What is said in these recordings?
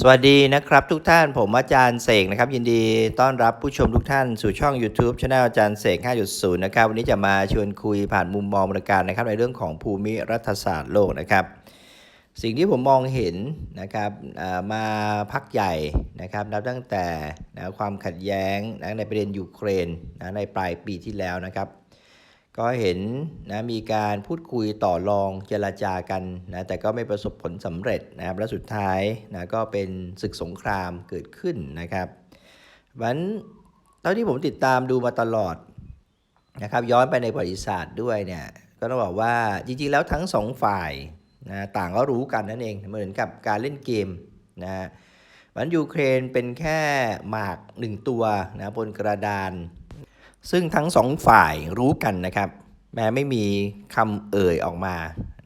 สวัสดีนะครับทุกท่านผมอาจารย์เสกนะครับ ยินดีต้อนรับผู้ชมทุกท่านสู่ช่อง YouTube c h anel อาจารย์เสก 5.0 นะครับ วันนี้จะมาชวนคุยผ่านมุมมองบริการนะครับ ในเรื่องของภูมิรัฐศาสตร์โลกนะครับ สิ่งที่ผมมองเห็นนะครับมาพักใหญ่นะครับนับตั้งแต่นะความขัดแย้งนะในประเด็นยูเครนนะในปลายปีที่แล้วนะครับ ก็เห็นนะมีการพูดคุยต่อรองเจรจากันนะแต่ก็ไม่ประสบผลสำเร็จนะครับและสุดท้ายนะก็เป็นศึกสงครามเกิดขึ้นนะครับวันเท่าที่ผมติดตามดูมาตลอดนะครับย้อนไปในประวัติศาสตร์ด้วยเนี่ยก็ต้องบอกว่าจริงๆแล้วทั้งสองฝ่ายนะต่างก็รู้กันนั่นเองเหมือนกับการเล่นเกมนะวันยูเครนเป็นแค่หมากหนึ่งตัวนะบนกระดาน ซึ่งทั้งสองฝ่ายรู้กันนะครับ แม้ไม่มีคำเอ่ยออกมา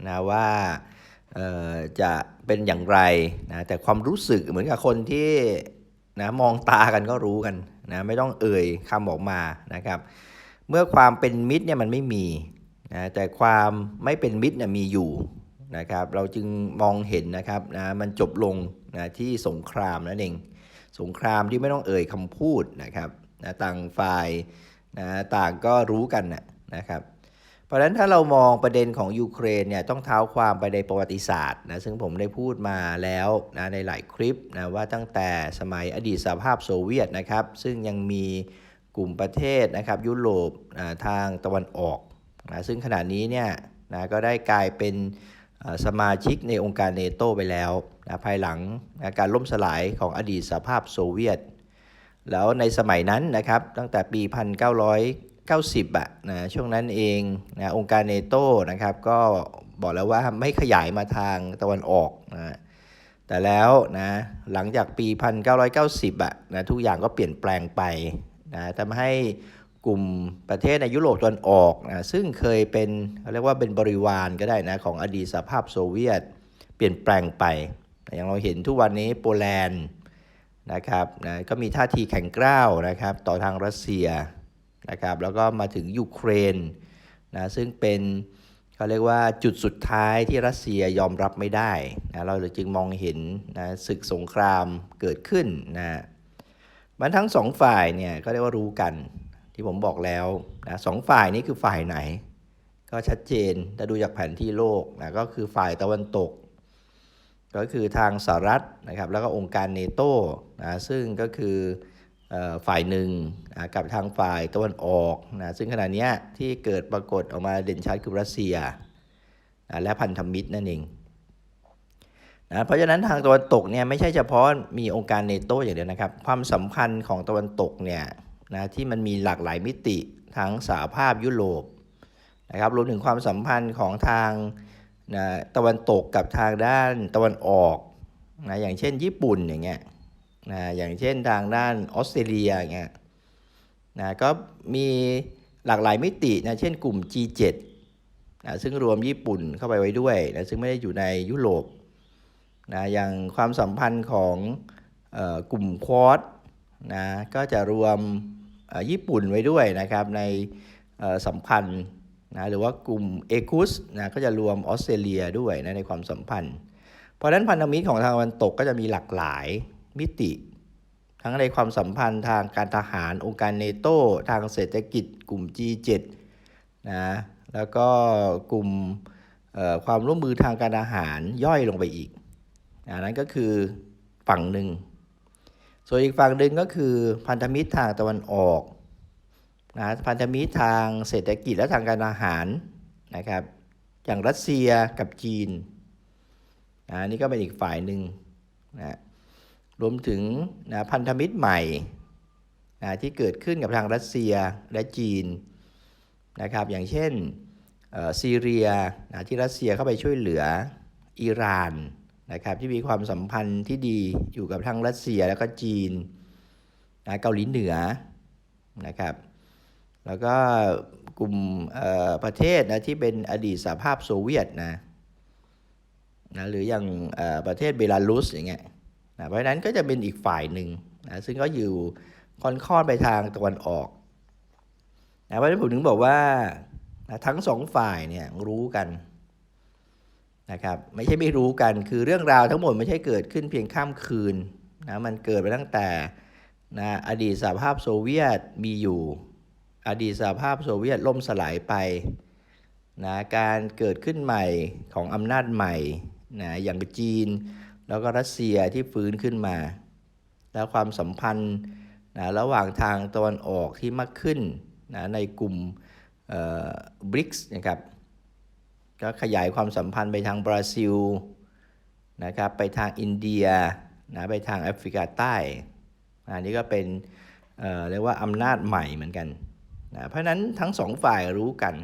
นะว่าเอ่อจะเป็นอย่างไรนะแต่ความรู้สึกเหมือนกับคนที่นะมองตากันก็รู้กันนะไม่ต้องเอ่ยคำออกมานะครับ เมื่อความเป็นมิตรเนี่ยมันไม่มีนะแต่ความไม่เป็นมิตรเนี่ยมีอยู่นะครับ เราจึงมองเห็นนะครับนะมันจบลงนะที่สงครามนั่นเอง สงครามที่ไม่ต้องเอ่ยคำพูดนะครับนะต่างฝ่าย นะต่างก็รู้กันนะนะครับ เพราะฉะนั้นถ้าเรามองประเด็นของยูเครนเนี่ยต้องเท้าความไปในประวัติศาสตร์นะซึ่งผมได้พูดมาแล้วนะในหลายคลิปนะว่าตั้งแต่สมัยอดีตสหภาพโซเวียตนะครับ ซึ่งยังมีกลุ่มประเทศนะครับยุโรปนะทางตะวันออกนะซึ่งขณะนี้เนี่ยนะก็ได้กลายเป็นสมาชิกในองค์การเนโตไปแล้วนะภายหลังนะการล่มสลายของอดีตสหภาพโซเวียต แล้วในสมัยนั้นนะครับตั้งแต่ปี 1990อะนะช่วงนั้นเองนะองค์การเนโตนะครับก็บอกแล้วว่าไม่ขยายมาทางตะวันออกนะแต่แล้วนะหลังจากปี 1990อะนะทุกอย่างก็เปลี่ยนแปลงไปนะทำให้กลุ่มประเทศในยุโรปตะวันออกนะซึ่งเคยเป็นเขาเรียกว่าเป็นบริวารก็ได้นะของอดีตสหภาพโซเวียต เปลี่ยนแปลงไป อย่างเราเห็นทุกวันนี้โปแลนด์ นะครับนะก็มีท่าทีแข็งกร้าวนะครับต่อทางรัสเซียนะครับแล้วก็มาถึงยูเครนนะซึ่งเป็นเขาเรียกว่าจุดสุดท้ายที่รัสเซียยอมรับไม่ได้นะเราจึงมองเห็นนะศึกสงครามเกิดขึ้นนะมันทั้งสองฝ่ายเนี่ยก็เรียกว่ารู้กันที่ผมบอกแล้วนะสองฝ่ายนี้คือฝ่ายไหน ก็ชัดเจนถ้าดูจากแผนที่โลกนะก็คือฝ่ายตะวันตก ก็คือทางสหรัฐนะครับแล้วก็องค์การเนโตนะซึ่งก็คืออฝ่ายหนึ่งนะกับทางฝ่ายตะวันออกนะซึ่งขณะนี้ที่เกิดปรากฏออกมาเด่นชัดคือรัสเซียนะและพันธมิตรนั่นเองนะเพราะฉะนั้นทางตะวันตกเนี่ยไม่ใช่เฉพาะมีองค์การเนโตอย่างเดียวนะครับ ความสัมพันธ์ของตะวันตกเนี่ยนะที่มันมีหลากหลายมิติทั้งสหภาพยุโรปนะครับรวมถึงความสัมพันธ์ของทาง นะตะวันตกกับทางด้านตะวันออกนะอย่างเช่นญี่ปุ่นอย่างเงี้ยนะอย่างเช่นทางด้านออสเตรเลียอย่างเงี้ยนะก็มีหลากหลายมิตินะเช่นกลุ่ม G7 นะซึ่งรวมญี่ปุ่นเข้าไปไว้ด้วยนะซึ่งไม่ได้อยู่ในยุโรปนะอย่างความสัมพันธ์ของออกลุ่มควอดนะก็จะรวมญี่ปุ่นไว้ด้วยนะครับในสัมพันธ์ นะหรือว่ากลุ่มเอกุสนะก็จะรวมออสเตรเลียด้วยนะในความสัมพันธ์ เพราะนั้นพันธมิตรของทางตะวันตกก็จะมีหลากหลายมิติ ทั้งในความสัมพันธ์ทางการทหารองค์การเนโตทางเศรษฐกิจกลุ่ม G7 นะแล้วก็กลุ่มความร่วมมือทางการทหารย่อยลงไปอีกนะนั่นก็คือฝั่งหนึ่ง ส่วนอีกฝั่งหนึ่งก็คือพันธมิตรทางตะวันออก นะพันธมิตรทางเศรษฐกิจและทางการอาหารนะครับ อย่างรัสเซียกับจีนนะนี่ก็เป็นอีกฝ่ายหนึ่งนะรวมถึงนะพันธมิตรใหม่นะที่เกิดขึ้นกับทางรัสเซียและจีนนะครับ อย่างเช่นซีเรียนะที่รัสเซียเข้าไปช่วยเหลืออิหร่านนะครับที่มีความสัมพันธ์ที่ดีอยู่กับทั้งรัสเซียแล้วก็จีนนะเกาหลีเหนือนะครับ แล้วก็กลุ่มประเทศนะที่เป็นอดีตสหภาพโซเวียตนะนะหรืออย่างประเทศเบลารุสอย่างเงี้ยนะเพราะฉะนั้นก็จะเป็นอีกฝ่ายหนึ่งนะซึ่งก็อยู่ค่อนข้อนไปทางตะวันออกนะเพราะฉะนั้นผมถึงบอกว่านะทั้งสองฝ่ายเนี่ยรู้กันนะครับไม่ใช่ไม่รู้กันคือเรื่องราวทั้งหมดไม่ใช่เกิดขึ้นเพียงข้ามคืนนะมันเกิดไปตั้งแต่นะอดีตสหภาพโซเวียตมีอยู่ อดีตสหภาพโซเวียตล่มสลายไปนะการเกิดขึ้นใหม่ของอำนาจใหม่นะอย่างจีน แล้วก็รัสเซียที่ฟื้นขึ้นมา แล้วความสัมพันธ์นะระหว่างทางตะวันออกที่มากขึ้นนะในกลุ่มบริกส์นะครับก็ขยายความสัมพันธ์ไปทางบราซิลนะครับไปทางอินเดียนะไปทางแอฟริกาใต้อันนี้ก็เป็นเอ่อเรียกว่าอำนาจใหม่เหมือนกัน นะเพราะนั้นทั้งสองฝ่ายรู้กัน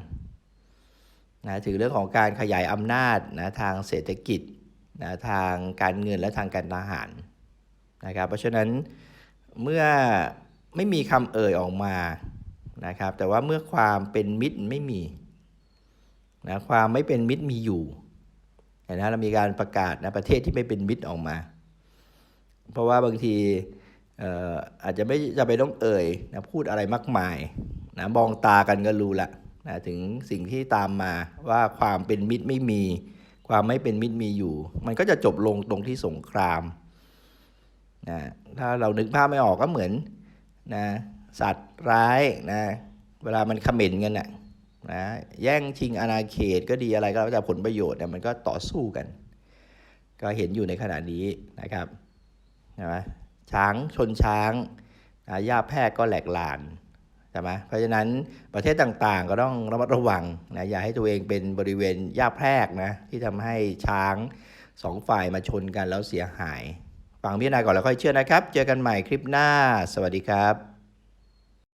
นะถือเรื่องของการขยายอำนาจนะทางเศรษฐกิจนะทางการเงินและทางการทหารนะครับเพราะฉะนั้นเมื่อไม่มีคำเอ่ยออกมานะครับแต่ว่าเมื่อความเป็นมิตรไม่มีนะความไม่เป็นมิตรมีอยู่นไหมเรามีการประกาศนะประเทศที่ไม่เป็นมิตรออกมา เพราะว่าบางทีเอ่ออาจจะไม่จะไปต้องเอ่ยนะพูดอะไรมากมาย นะมองตากันก็รู้ละนะถึงสิ่งที่ตามมาว่าความเป็นมิตรไม่มี ความไม่เป็นมิตรมีอยู่ มันก็จะจบลงตรงที่สงครามนะถ้าเรานึกภาพไม่ออกก็เหมือนนะสัตว์ร้ายนะเวลามันเขม่นกันน่ะนะแย่งชิงอาณาเขตก็ดีอะไรก็แล้วแต่ผลประโยชน์เนี่ยมันก็ต่อสู้กัน ก็เห็นอยู่ในขณะนี้นะครับใช่ไหมช้างชนช้างนะหญ้าแพรกก็แหลกลาน ใช่ไหมเพราะฉะนั้นประเทศต่างๆ ก็ต้องระมัดระวังนะอย่าให้ตัวเองเป็นบริเวณหญ้าแพรกนะที่ทำให้ช้างสองฝ่ายมาชนกันแล้วเสียหาย ฟังพี่นายก่อนแล้วค่อยเชื่อนะครับ เจอกันใหม่คลิปหน้า สวัสดีครับ